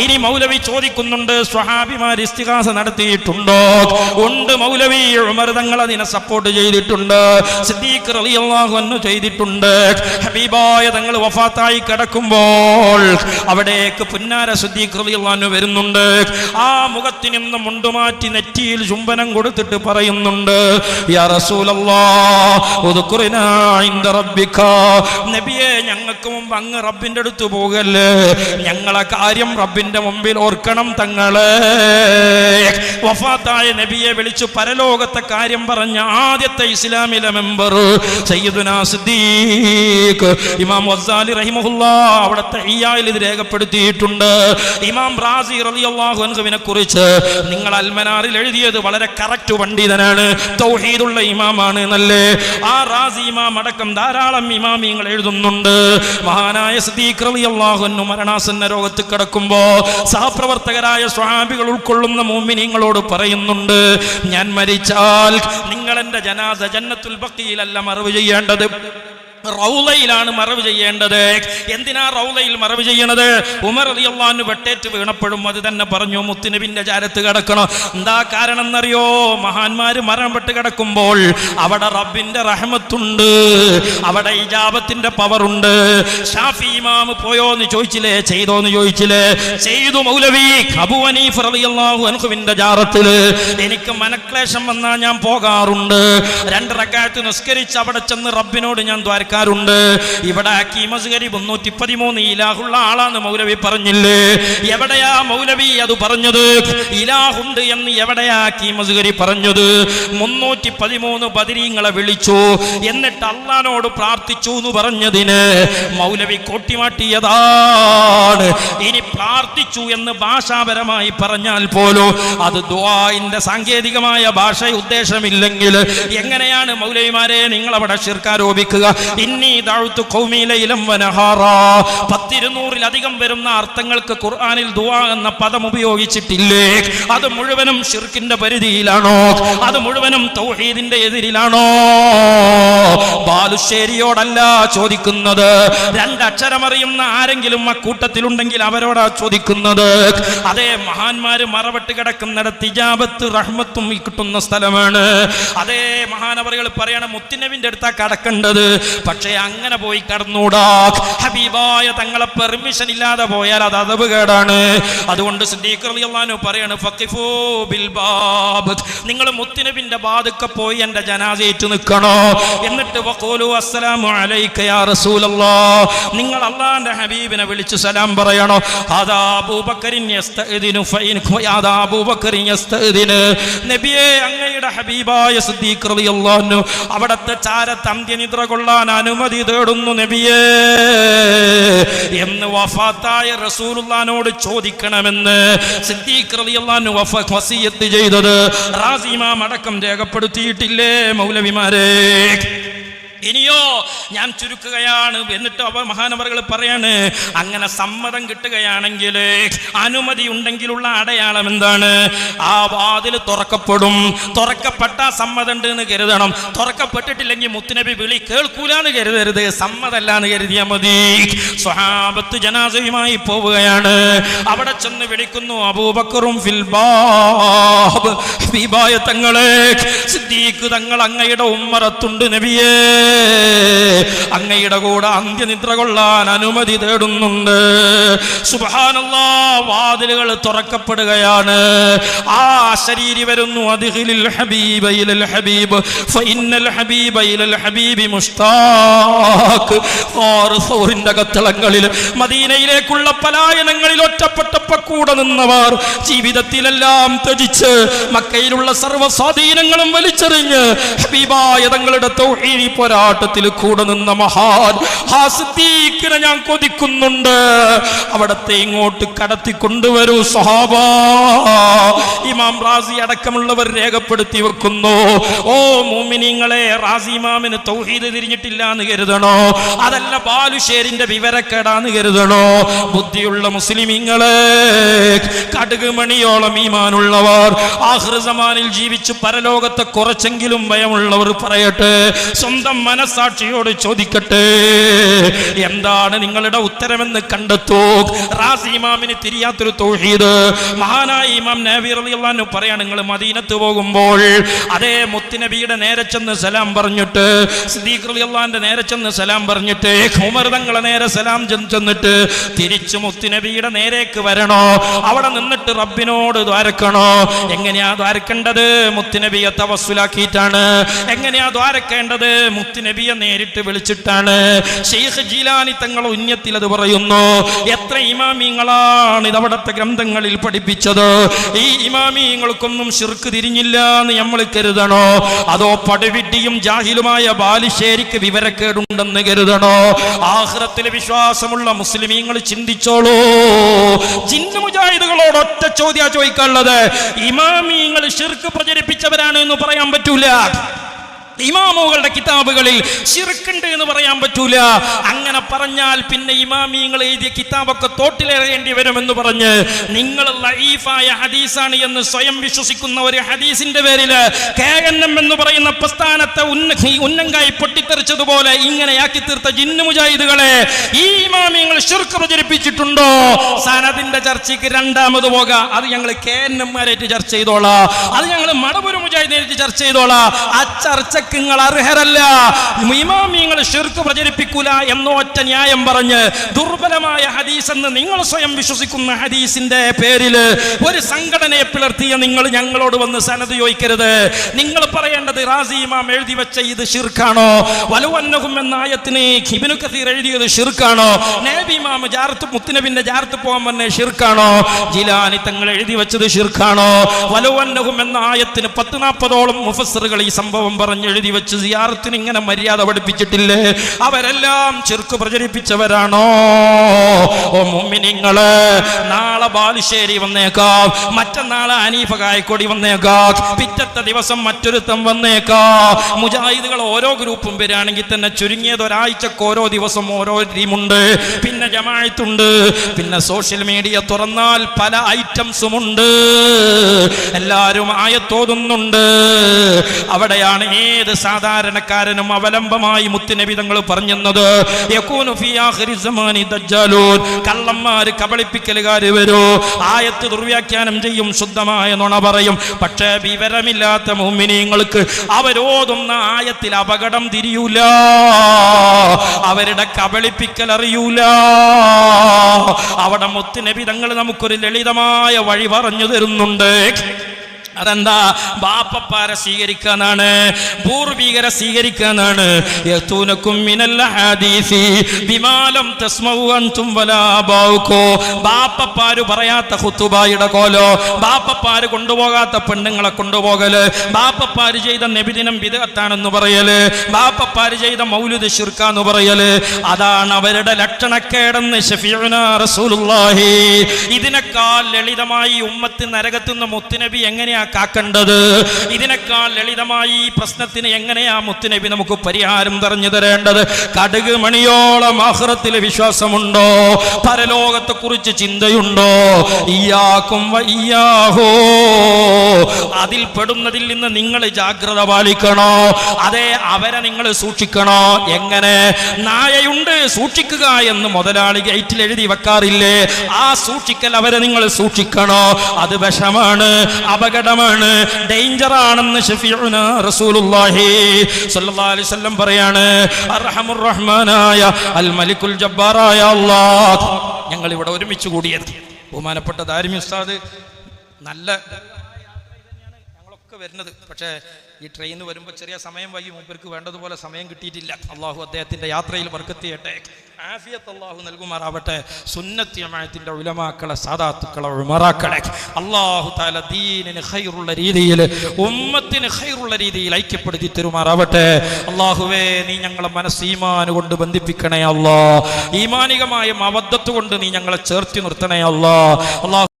ഇനി മൗലവി ചോദിക്കുന്നുണ്ട് സ്വഹാബിമാർ ഇസ്തിഹാസ നടത്തിയിട്ടുണ്ടോ? ഉണ്ട് മൗലവി ഉമർ തങ്ങൾ അതിനെ സപ്പോർട്ട് ചെയ്തിട്ടുണ്ട് സിദ്ദീഖ് റളിയല്ലാഹു അൻഹു ചെയ്തിട്ടുണ്ട്. ഹബീബായ തങ്ങൾ വഫാത്തായി കിടക്കുമ്പോൾ അവിടേക്ക് പുന്നാര സിദ്ദീഖ് റളിയല്ലാഹു അൻഹു വരുന്നുണ്ട്. ആ മുഖത്തിൽ നിന്ന് മുണ്ടുമാറ്റി നെറ്റിയിൽ ചുംബനം കൊടുത്തിട്ട് പറയുന്നുണ്ട് യാ റസൂലല്ലാഹ് ഉദ്കുറിനാ ഇൻദ റബ്ബിക. നബിയേ ഞങ്ങൾക്ക് മുമ്പ് അങ്ങ് റബ്ബിന്റെ അടുത്ത് പോകല്ലേ? ഞങ്ങളെ കാര്യം റബ്ബിന്റെ മുമ്പിൽ ഓർക്കണം തങ്ങൾ. വഫാത്തായ നബിയെ വിളിച്ചു പരലോകത്തെ കാര്യം പറഞ്ഞ ആദ്യത്തെ ഇസ്ലാമിലെ മെമ്പർ സയ്യിദുനാ സിദ്ദീഖ്. ഇമാം വസാലി റഹിമുല്ല അവിടുത്തെ ഇത് രേഖപ്പെടുത്തിയിട്ടുണ്ട്. ഇമാം റാസി അൻഹുവിനെ കുറിച്ച് നിങ്ങൾ അൽമനാറിൽ എഴുതിയത് വളരെ കറക്റ്റ് പണ്ഡിതനാണ്. തൗഹീദുള്ള ഇമാമാണ് എന്നല്ലേ ആ റാസി ഇമാം അടക്കം ധാരാളം ഇമാമിങ്ങൾ എഴുതുന്നുണ്ട്. മഹാനായ സിദ്ദീഖ് റളിയല്ലാഹു അൻഹു മരണാസന്ന രോഗത്ത് കിടക്കുമ്പോ സഹപ്രവർത്തകരായ സ്വഹാബികൾ ഉൾക്കൊള്ളുന്ന മോമിനിങ്ങളോട് പറയുന്നുണ്ട് ഞാൻ മരിച്ചാൽ നിങ്ങൾ എന്റെ ജനാസ ജന്നത്തുൽ ബക്കിയിലല്ല മറവ് ചെയ്യേണ്ടത്. റൗലയിലാണ് മറവ് ചെയ്യേണ്ടത്. എന്തിനാ റൗലയിൽ മറവ് ചെയ്യണത്? ഉമർ അലിയല്ലാന്ന് വെട്ടേറ്റ് വീണപ്പോഴും അത് തന്നെ പറഞ്ഞു മുത്തുനബിന്റെ ചാരത്ത് കിടക്കണം. എന്താ കാരണം എന്നറിയോ മഹാന്മാര് മരണപ്പെട്ട് കിടക്കുമ്പോൾ അവിടെ റബ്ബിന്റെ റഹമത്തുണ്ട് അവിടെ ഇജാബത്തിന്റെ പവറുണ്ട്. ഷാഫി ഇമാമ് പോയോ എന്ന് ചോദിച്ചില്ലേ? ചെയ്തോ എന്ന് ചോദിച്ചില്ലേ? ചെയ്തു മൗലവി അബു അനീഫ് അൻഹുവിന്റെ ജാറത്തിൽ എനിക്ക് മനക്ലേശം വന്നാൽ ഞാൻ പോകാറുണ്ട്. രണ്ട് നിസ്കരിച്ച് അവിടെ ചെന്ന് റബ്ബിനോട് ഞാൻ ദ്വാരക്കാറുണ്ട് ഇവിടെ കീമസുകരി മുന്നൂറ്റി പതിമൂന്ന് ഇലാഹുള്ള ആളാണ് മൗലവി പറഞ്ഞില്ലേ? എവിടെയാ മൗലവി അത് പറഞ്ഞത്? ഇലാഹുണ്ട് എന്ന് എവിടെയാ കീമസുകരി പറഞ്ഞത്? മുന്നൂറ്റി പതിമൂന്ന് ബദിരീങ്ങളെ വിളിച്ചു. എന്നിട്ട് അള്ളഹാനോട് പ്രാർത്ഥിച്ചു എന്ന് പറഞ്ഞതിന് മൗലവി കോട്ടിമാട്ടിയതാണ്. ഇനി പ്രാർത്ഥിച്ചു എന്ന് ഭാഷാപരമായി പറഞ്ഞാൽ പോലും അത് ദ്വായിന്റെ സാങ്കേതികമായ ഭാഷ ഉദ്ദേശമില്ലെങ്കിൽ എങ്ങനെയാണ് മൗലവിമാരെ നിങ്ങൾ അവിടെ ശിർക്കാരോപിക്കുക? പത്തിരുന്നൂറിലധികം വരുന്ന അർത്ഥങ്ങൾക്ക് ഖുർആാനിൽ ദുവാ എന്ന പദം ഉപയോഗിച്ചിട്ടില്ലേ? അത് മുഴുവനും ഷിർക്കിന്റെ പരിധിയിലാണോ? അത് മുഴുവനും തൗഹീദിന്റെ എതിരിലാണോ? ബാലുശ്ശേരിയോടല്ല ചോദിക്കുന്നത്. രണ്ടക്ഷരമറിയുന്ന ആരെങ്കിലും ആ കൂട്ടത്തിലുണ്ടെങ്കിൽ അവരോടാ ചോദിക്കുന്നത്. അതേ മഹാന്മാര് മറവട്ട് കിടക്കുന്നിടത്ത് ഇജാബത്ത് റഹ്മത്തും കിട്ടുന്ന സ്ഥലമാണ്. അതേ മഹാനവറുകൾ പറയണ മുത്തിനവിന്റെ അടുത്താ കടക്കേണ്ടത്. പക്ഷേ അങ്ങനെ പോയി കടന്നൂടാ. ഹബീബായ തങ്ങളെ പെർമിഷൻ ഇല്ലാതെ പോയാൽ അത് അതവ് കേടാണ്. അതുകൊണ്ട് സിദ്ദീഖ് പറയാണ് ഫഖിഫൂ ബിൽ ബാബ്. നിങ്ങൾ മുത്തിനബിന്റെ ബാധക്കെ പോയി എന്റെ ജനാസയേറ്റ് നിൽക്കണോ? എന്നിട്ട് അസ്സലാമു അലൈക യാ നിങ്ങൾ അള്ളാന്റെ ഹബീബിനെ വിളിച്ചു സലാം പറയണോ? അങ്ങയുടെ ഹബീബായ സിദ്ദീഖ് റളിയല്ലാഹു അവിടത്തെ ചാരത്ത് അന്ത്യനിദ്ര കൊള്ളാൻ അനുമതി തേടുന്നു നബിയേ. എന്ന് വഫാത്തായ റസൂലുള്ളാനോട് ചോദിക്കണമെന്ന് സിദ്ദീഖ് റളിയല്ലാഹു ചെയ്തത്. റാസിമാം അടക്കം രേഖപ്പെടുത്തിയിട്ടില്ലേ മൗലവിമാരെ? ഇനിയോ ഞാൻ ചുരുക്കുകയാണ്. എന്നിട്ട് അവ മഹാനവറുകൾ പറയാണ് അങ്ങനെ സമ്മതം കിട്ടുകയാണെങ്കിൽ അനുമതി ഉണ്ടെങ്കിലുള്ള അടയാളം എന്താണ്? ആ വാതിൽ തുറക്കപ്പെടും. തുറക്കപ്പെട്ട സമ്മതം ഉണ്ട് എന്ന് കരുതണം. തുറക്കപ്പെട്ടിട്ടില്ലെങ്കിൽ മുത്തുനബി വിളി കേൾക്കൂലെന്ന് കരുതരുത്. സമ്മതല്ല എന്ന് കരുതിയാൽ മതി. സ്വഹാബത്ത് ജനാസയുമായി പോവുകയാണ്. അവിടെ ചെന്ന് വിളിക്കുന്നു അബൂബക്കറും ഫിൽബാബ് തങ്ങളെ സിദ്ദീഖ് തങ്ങൾ അങ്ങയുടെ ഉമ്മറത്തുണ്ട് നബിയേ. അങ്ങയുടെ കൂടെ അന്ത്യനിദ്ര കൊള്ളാൻ അനുമതി തേടുന്നുണ്ട്. സുബഹാനല്ലാ വാതിലുകൾ തുറക്കപ്പെടുകയാണ്. ആ ശരീരി വരുന്നു അദ്ഹിലിൽ ഹബീബ അകത്തളങ്ങളിൽ മദീനയിലേക്കുള്ള പലായനങ്ങളിൽ ഒറ്റപ്പെട്ടപ്പോ കൂടെ നിന്നവർ ജീവിതത്തിലെല്ലാം ത്യജിച്ച് മക്കയിലുള്ള സർവ സ്വാധീനങ്ങളും വലിച്ചെറിഞ്ഞ് ഹബീബായ തങ്ങളുടെ തൗഹീദി പോരാട്ടത്തിൽ കൂടെ നിന്ന മഹാൻ ആ സിദ്ദീഖിനെ ഞാൻ കൊതിക്കുന്നുണ്ട്. അവിടത്തെ ഇങ്ങോട്ട് കടത്തി കൊണ്ടുവരൂ സഹാബ. ഇമാം റാസി അടക്കമുള്ളവർ രേഖപ്പെടുത്തി വെക്കുന്നു. ഓ മോമിനിങ്ങളെ റാസി ഇമാമിന് തൗഹീദ് തിരിഞ്ഞിട്ടില്ല എന്ന് കരുതണോ? അതല്ല ബാലുഷേരിന്റെ വിവരക്കേടാന്ന് കരുതണോ? ബുദ്ധിയുള്ള മുസ്ലിമിങ്ങളെ കടുക് മണിയോളം ഈമാനുള്ളവർ ആഹൃസമാനിൽ ജീവിച്ച് പരലോകത്തെ കുറച്ചെങ്കിലും ഭയമുള്ളവർ പറയട്ടെ. സ്വന്തം മനസാക്ഷിയോട് ചോദിക്കട്ടെ? എന്താണ് നിങ്ങളുടെ ഉത്തരമെന്ന് കണ്ടെത്തൂ? റാസി ഇമാമിന് തിരിയാത്തൊരു തൗഹീദ്. മഹാനായ ഇമാം നബി റളിയല്ലാഹു പറയാണ് നിങ്ങൾ മദീനത്ത് പോകുമ്പോൾ അതേ മുത്തുനബിയുടെ നേരെ ചെന്ന് സലാം പറഞ്ഞിട്ട് സിദ്ദീഖ് റളിയല്ലാഹുവിന്റെ നേരെ ചെന്ന് സലാം പറഞ്ഞിട്ട് ഉമർ നേരെ സലാം ചെന്ന് ചെന്നിട്ട് തിരിച്ചു മുത്തുനബിയുടെ നേരേക്ക് വരണോ? അവിടെ നിന്നിട്ട് റബ്ബിനോട് ദ്വാരക്കണോ? എങ്ങനെയാ ദ്വാരക്കേണ്ടത്? മുത്തുനബിയെ തവസ്സുലാക്കിയിട്ടാണ്. എങ്ങനെയാ ദ്വാരക്കേണ്ടത്? മുത്തുനബിയെ നേരിട്ട് വിളിച്ചിട്ടാണ്. ഷെയ്ഖ് ജീലാനി തങ്ങൾ ഉന്നത്തിൽ അത് പറയുന്നു. എത്ര ഇമാമിങ്ങളാണ് ഇത് അവിടുത്തെ ഗ്രന്ഥങ്ങളിൽ പഠിപ്പിച്ചത്. ഈ ഇമാമിങ്ങൾക്കൊന്നും ശിർക്ക് തിരിഞ്ഞില്ല എന്ന് നമ്മൾ കരുതണോ? അതോ പടുവിട്ടിയും ജാഹിലുമായ ബാലുശ്ശേരിക്ക് വിവരക്കേടുണ്ടെന്ന് കരുതണോ? ആഹ്റത്തിലെ വിശ്വാസമുള്ള മുസ്ലിമീങ്ങൾ ചിന്തിച്ചോളൂ. ജിന്ന മുജാഹിദുകളോട് ഒറ്റ ചോദ്യ ചോദിക്കാനുള്ളത്. ഇമാമിങ്ങൾ ഷിർക്ക് പ്രചരിപ്പിച്ചവരാണ് എന്ന് പറയാൻ പറ്റൂല. ഇമാമുകളുടെ കിതാബുകളിൽ ചിറുക്കുണ്ട് എന്ന് പറയാൻ പറ്റൂല. അങ്ങനെ പറഞ്ഞാൽ പിന്നെ ഇമാമിങ്ങൾ എഴുതിയ കിതാബൊക്കെ തോട്ടിലെറിയേണ്ടി വരുമെന്ന് പറഞ്ഞ് നിങ്ങൾ ലൈഫായ ഹദീസാണ് എന്ന് സ്വയം വിശ്വസിക്കുന്ന ഒരു ഹദീസിന്റെ പേരിൽ കെ എൻ എം എന്ന് പറയുന്ന പ്രസ്ഥാനത്തെ ഉന്ന ഉന്നങ്കായി പൊട്ടിത്തെറിച്ചതുപോലെ ഇങ്ങനെയാക്കി തീർത്ത ജിന്നു മുജാഹിദുകളെ ഈ ഇമാമിങ്ങൾ ശിർക്ക് പ്രചരിപ്പിച്ചിട്ടുണ്ടോ? സനദിന്റെ ചർച്ചയ്ക്ക് രണ്ടാമത് പോകാം. അത് ഞങ്ങൾ കെ എൻ എംമാരായിട്ട് ചർച്ച ചെയ്തോളാം. അത് ഞങ്ങൾ മടപുര മുജാഹിദിനായിട്ട് ചർച്ച ചെയ്തോളാം. ആ നിങ്ങൾ അർഹരല്ല. ഇമാമിങ്ങൾ ഷിർക്ക് പ്രചരിപ്പിക്കൂല എന്നൊറ്റ ന്യായം പറഞ്ഞ് ദുർബലമായ ഹദീസ് എന്ന് നിങ്ങൾ സ്വയം വിശ്വസിക്കുന്ന ഹദീസിന്റെ പേരിൽ ഒരു സംഘടനയെ പിളർത്തിയ നിങ്ങൾ ഞങ്ങളോട് വന്ന് സനത് ചോദിക്കരുത്. നിങ്ങൾ പറയേണ്ടത് റാസി ഇമാം എഴുതി വെച്ച ഇത് ഷിർക്കാണോ വലുവന്നകും എന്ന ആയത്തിന് ഹിബിനു കസീർ എഴുതിയത് ഷിർക്കാണോ നേബി ഇമാം ജാർത്ത് മുത്തുനബിന്റെ ജാർത്ത് പോകാൻ വന്ന ഷിർക്കാണോ ജിലാനി തങ്ങൾ എഴുതി വെച്ചത് ഷിർക്കാണോ വലുവന്നകും എന്ന ആയത്തിന് പത്ത് നാൽപ്പതോളം മുഫസറുകൾ ഈ സംഭവം പറഞ്ഞ് എഴുതി വെച്ച് സിയാറത്തിന് ഇങ്ങനെ മര്യാദ പഠിപ്പിച്ചിട്ടില്ലേ? അവരെല്ലാം ചെറുക്ക് പ്രചരിപ്പിച്ചവരാണോ? ഓ മുമ്മിനിങ്ങൾ നാളെ ബാലുശ്ശേരി വന്നേക്കാം. മറ്റന്നാളെ അനീഫ കായക്കൊടി വന്നേക്കാം. പിറ്റത്തെ ദിവസം മറ്റൊരുത്തം വന്നേക്കാം. മുജാഹിദുകൾ ഓരോ ഗ്രൂപ്പും വരികയാണെങ്കിൽ തന്നെ ചുരുങ്ങിയത് ഒരാഴ്ചക്ക് ഓരോ ദിവസം ഓരോ ടീമുണ്ട് പിന്നെ ജമായത്തുണ്ട് പിന്നെ സോഷ്യൽ മീഡിയ തുറന്നാൽ പല ഐറ്റംസും ഉണ്ട് എല്ലാവരും ആയത്തോതുന്നുണ്ട്. അവിടെയാണ് ഏത് സാധാരണക്കാരനും അവലംബമായി മുത്തുനബി തങ്ങൾ പറഞ്ഞത് കള്ളന്മാര് കബളിപ്പിക്കലുകാര് വരൂ. ആയത്ത് ദുർവ്യാഖ്യാനം ചെയ്യും ശുദ്ധമായ നുണ പറയും. പക്ഷേ വിവരമില്ലാത്ത മോമിനിയങ്ങൾക്ക് അവരോതുന്ന ആയത്തിൽ അപകടം തിരിയൂല. അവരുടെ കബളിപ്പിക്കൽ അറിയൂല. അവിടെ മുത്തുനബി തങ്ങൾ നമുക്കൊരു ലളിതമായ വഴി പറഞ്ഞു തരുന്നുണ്ട്. അതെന്താ? ബാപ്പപ്പാരെ സ്വീകരിക്കാനാണ് പൂർവീകരെ ബാവുക്കോ ബാപ്പപ്പാര് പറയാത്ത ഹുത്തുബായിയുടെ കോലോ ബാപ്പപ്പാര് കൊണ്ടുപോകാത്ത പെണ്ണുങ്ങളെ കൊണ്ടുപോകൽ ബാപ്പപ്പാര് ചെയ്ത നബിദിനം വിദഗത്താണെന്ന് പറയൽ ബാപ്പപ്പാര് ചെയ്ത മൗലുദ് ശുർക്കാന്ന് പറയൽ. അതാണ് അവരുടെ ലക്ഷണക്കേടെന്ന് ഇതിനേക്കാൾ ലളിതമായി ഉമ്മത്ത് നരകത്തുനിന്ന് മുത്തുനബി എങ്ങനെയാ കാക്കേണ്ടത്? ഇതിനേക്കാൾ ലളിതമായി ഈ പ്രശ്നത്തിന് എങ്ങനെയാ മുത്തുനബി നമുക്ക് പരിഹാരം തെരഞ്ഞു തരേണ്ടത്? കടുക് മണിയോളം ആഹ്റത്തിൽ വിശ്വാസമുണ്ടോ? പരലോകത്തെ കുറിച്ച് ചിന്തയുണ്ടോ? ഇയാക്കും വയ്യാഹോ അതിൽ പെടുന്നതിൽ നിന്ന് നിങ്ങൾ ജാഗ്രത പാലിക്കണോ? അതെ അവരെ നിങ്ങൾ സൂക്ഷിക്കണോ? എങ്ങനെ? നായയുണ്ട് സൂക്ഷിക്കുക എന്ന് മുതലാളി ഗേറ്റിൽ എഴുതി വെക്കാറില്ലേ? ആ സൂക്ഷിക്കൽ അവരെ നിങ്ങൾ സൂക്ഷിക്കണോ? അത് വിഷമാണ്. അപകടമാണ് ഡേഞ്ചർ ആണെന്ന് വസല്ലം പറയാണ്. റഹ്മാനായ അൽ മലിക്കുൽ ജബ്ബാറായ അല്ലാഹ് ഞങ്ങൾ ഇവിടെ ഒരുമിച്ച് കൂടിയത്. ബഹുമാനപ്പെട്ട ദാരിമി ഉസ്താദ് നല്ല ഞങ്ങളൊക്കെ വരുന്നത്. പക്ഷേ ഈ ട്രെയിന് വരുമ്പോൾ ചെറിയ സമയം വൈകി മൂപ്പർക്ക് വേണ്ടതുപോലെ സമയം കിട്ടിയിട്ടില്ല. അള്ളാഹു അദ്ദേഹത്തിന്റെ യാത്രയിൽ വർക്കെത്തിയട്ടെ. ആഫിയത്ത് അള്ളാഹു നൽകുമാറാവട്ടെ. സുന്നത്യമായത്തിന്റെ ഉലമാക്കളെ സാദാത്തുക്കളെ ഉമറാക്കളെ. അള്ളാഹു താല ദീനിന് ഹൈറുള്ള രീതിയിൽ ഉമ്മത്തിന് ഹൈറുള്ള രീതിയിൽ ഐക്യപ്പെടുത്തി തരുമാറാവട്ടെ. അള്ളാഹുവേ നീ ഞങ്ങളെ മനസ്സ് ഈമാന് കൊണ്ട് ബന്ധിപ്പിക്കണേ അല്ലാ. ഈമാനികമായ അബദ്ധത്തുകൊണ്ട് നീ ഞങ്ങളെ ചേർത്തി നിർത്തണേ അല്ലാ. അള്ളാഹു